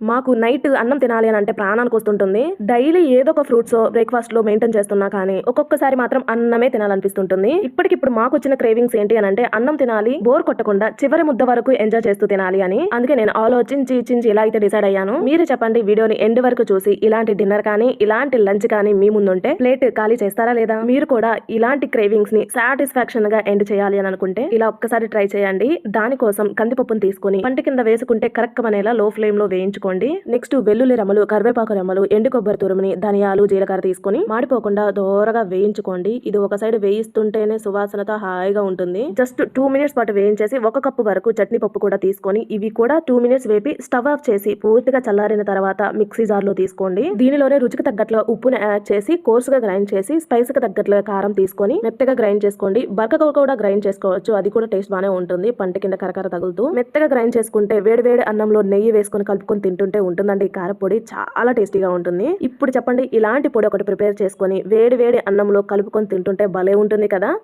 మాకు నైట్ అన్నం తినాలి అని అంటే ప్రాణానికి వస్తుంటుంది. డైలీ ఏదో ఒక ఫ్రూట్స్ బ్రేక్ఫాస్ట్లో మెయింటైన్ చేస్తున్నా కానీ ఒక్కొక్కసారి మాత్రం అన్నమే తినాలనిపిస్తుంటుంది. ఇప్పటికిప్పుడు మాకు వచ్చిన క్రేవింగ్స్ ఏంటి అని అంటే అన్నం తినాలి బోర్ కొట్టకుండా చివరి ముద్ద వరకు ఎంజాయ్ చేస్తూ తినాలి అని. అందుకే నేను ఆలోచించి చించి ఇలా అయితే డిసైడ్ అయ్యాను. మీరు చెప్పండి వీడియోని ఎండ్ వరకు చూసి ఇలాంటి డిన్నర్ కానీ ఇలాంటి లంచ్ కానీ మీ ముందుంటే ప్లేట్ ఖాళీ చేస్తారా లేదా? మీరు కూడా ఇలాంటి క్రేవింగ్స్ని సాటిస్ఫాక్షన్గా ఎండ్ చేయాలి అని అనుకుంటే ఇలా ఒక్కసారి ట్రై చేయండి. దానికోసం కందిపప్పును తీసుకుని పంట కింద వేసుకుంటే కరెక్ట్ అనేలా లో ఫ్లేమ్లో తీసుకోండి. నెక్స్ట్ వెల్లుల్లి రెమ్మలు కరివేపాకు రెమ్మలు ఎండు కొబ్బరి తురుముని ధనియాలు జీలకర్ర తీసుకొని మాడిపోకుండా దోరగా వేయించుకోండి. ఇది ఒక సైడ్ వేయిస్తుంటేనే సువాసనతో హాయిగా ఉంటుంది. జస్ట్ టూ మినిట్స్ పాటు వేయించేసి ఒక కప్పు వరకు చట్నీ పప్పు కూడా తీసుకొని ఇవి కూడా టూ మినిట్స్ వేపి స్టవ్ ఆఫ్ చేసి పూర్తిగా చల్లారిన తర్వాత మిక్సీ జార్లో తీసుకోండి. దీనిలోనే రుచికి తగ్గట్లు ఉప్పుని యాడ్ చేసి కోర్సుగా గ్రైండ్ చేసి స్పైస్కి తగ్గట్లు కారం తీసుకొని మెత్తగా గ్రైండ్ చేసుకోండి. బరకగా కూడా గ్రైండ్ చేసుకోవచ్చు. అది కూడా టేస్ట్ బాగానే ఉంటుంది. పంట కింద కరకర తగులుతూ మెత్తగా గ్రైండ్ చేసుకుంటే వేడి వేడి అన్నంలో నెయ్యి వేసుకొని కలుపుకొని తింటుంటే ఉంటుందండి. ఈ కారపొడి చాలా టేస్టీగా ఉంటుంది. ఇప్పుడు చెప్పండి ఇలాంటి పొడి ఒకటి ప్రిపేర్ చేసుకొని వేడి వేడి అన్నంలో కలుపుకొని తింటుంటే భలే ఉంటుంది కదా?